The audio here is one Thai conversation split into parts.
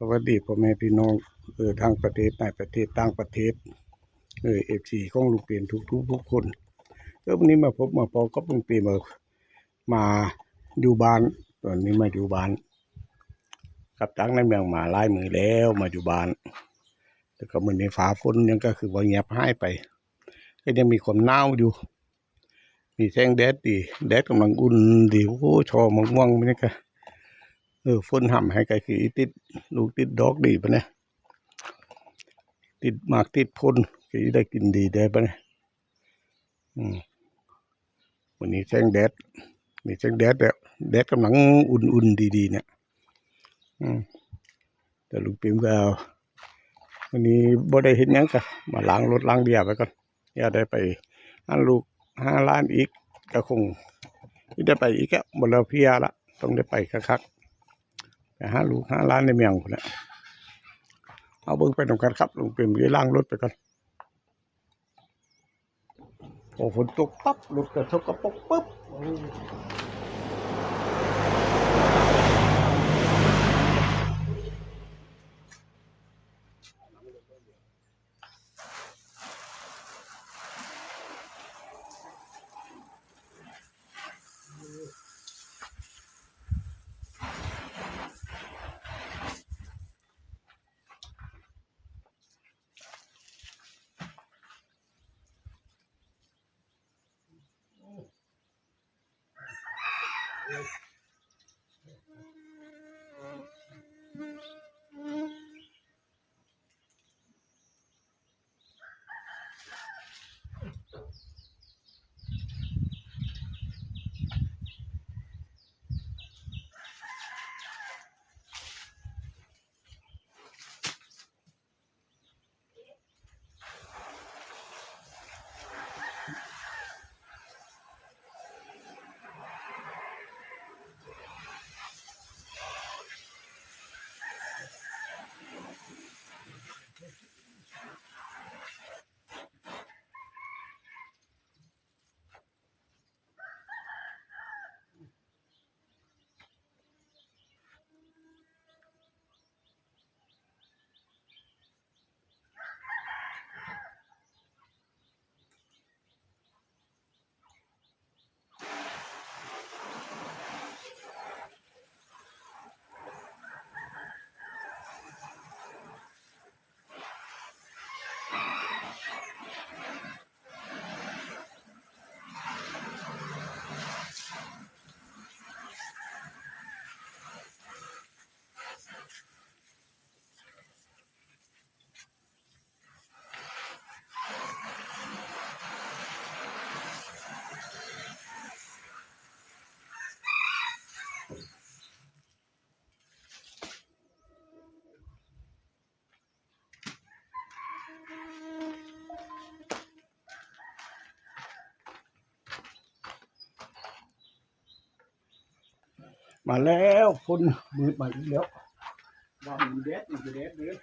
สวัสดีพ่อแม่พี่น้องเออทางประเทศในประเทศต่างประเทศเออเอฟซีของลุงเปลี่ยนทุกทุกทุกคนเออวันนี้มาพบมาพอกับลุงเปลี่ยนมามาอยู่บ้านตอนนี้มาอยู่บ้านกับตั้งในเมืองมาหลายมือแล้วมาอยู่บ้านแต่ก็มือในฟ้าฝนยังก็คือว่าเงียบหายไปก็ยังมีความหนาวอยู่ มีแสงแดดดีแดดกำลังอุ่นดีโอ้โหชอมะม่วงๆนี่ก็ ออฝนห่ำให้ไกลคือติด ลูกติดดอกดีปะเนี่ยติดหมากติดพ่นก็สิได้กินดีได้ปะเนี่ยอืมวันนี้แสงแดดมีแสงแดดแบบแดดกำลังอุ่นๆดีๆ เนี่ยอืมแต่ลุงปิ่มก็เอาวันนี้บ่ได้เห็นยังก็มาล้างรถล้างเบียร์ไปก่อนอย่าได้ไปอันลูกห้าล้านอีกก็คงไม่ได้ไปอีกอะหมดแล้วเพียละต้องได้ไปคักๆ หาลูกหาล้านในเมียงคนละเอาเบิ้งไปตรงกันครับลุงปิ่มไปล่างรถไปก่อนโอ้ฝนตกปั๊บรถกระทบกระปกปุ๊บ มาแล้วคนมืดมาอีกแล้วว่ามันเด็ดมันจะแดดเลย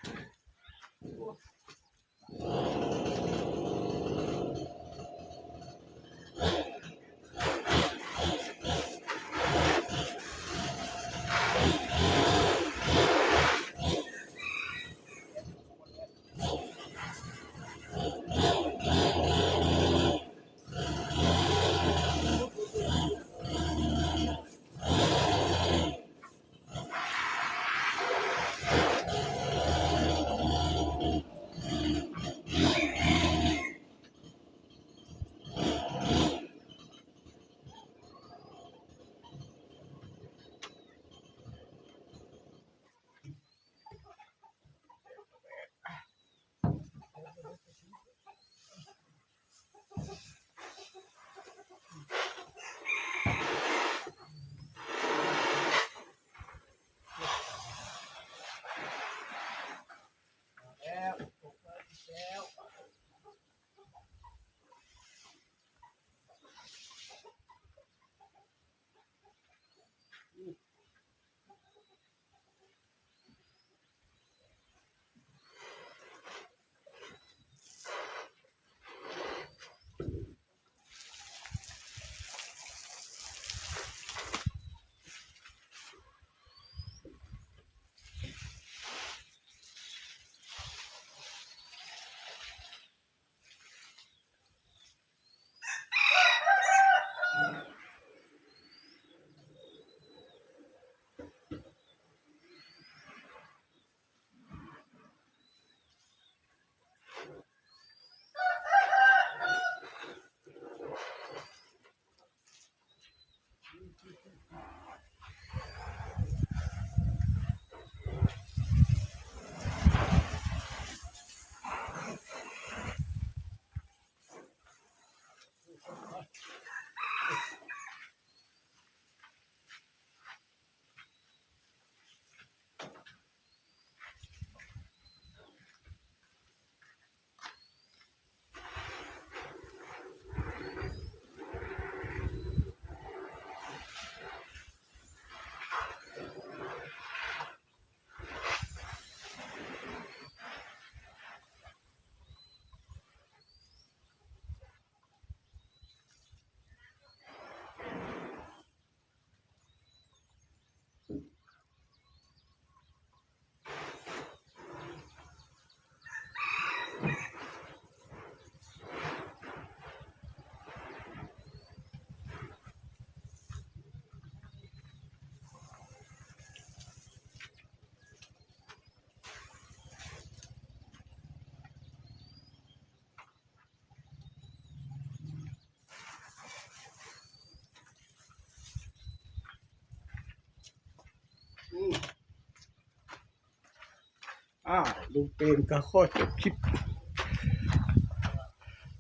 อ่าลุงเป็นก็ข้อจบคลิป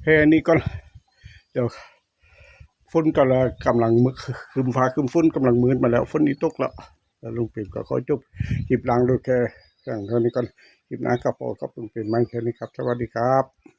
แค่นี้ก่อนเดี๋ยวฝนก็ละกำลังมึกคืมฟ้าคืมฝนกำลังมืดมาแล้วฝนนี้ตกแล้วแล้วลุงเป็นก็ขอจบคลิปหลังโดยแค่อย่างเท่านี้ก่อนคลิปหน้าก็พอครับลุงเป็นไม่แค่นี้ครับ สวัสดีครับ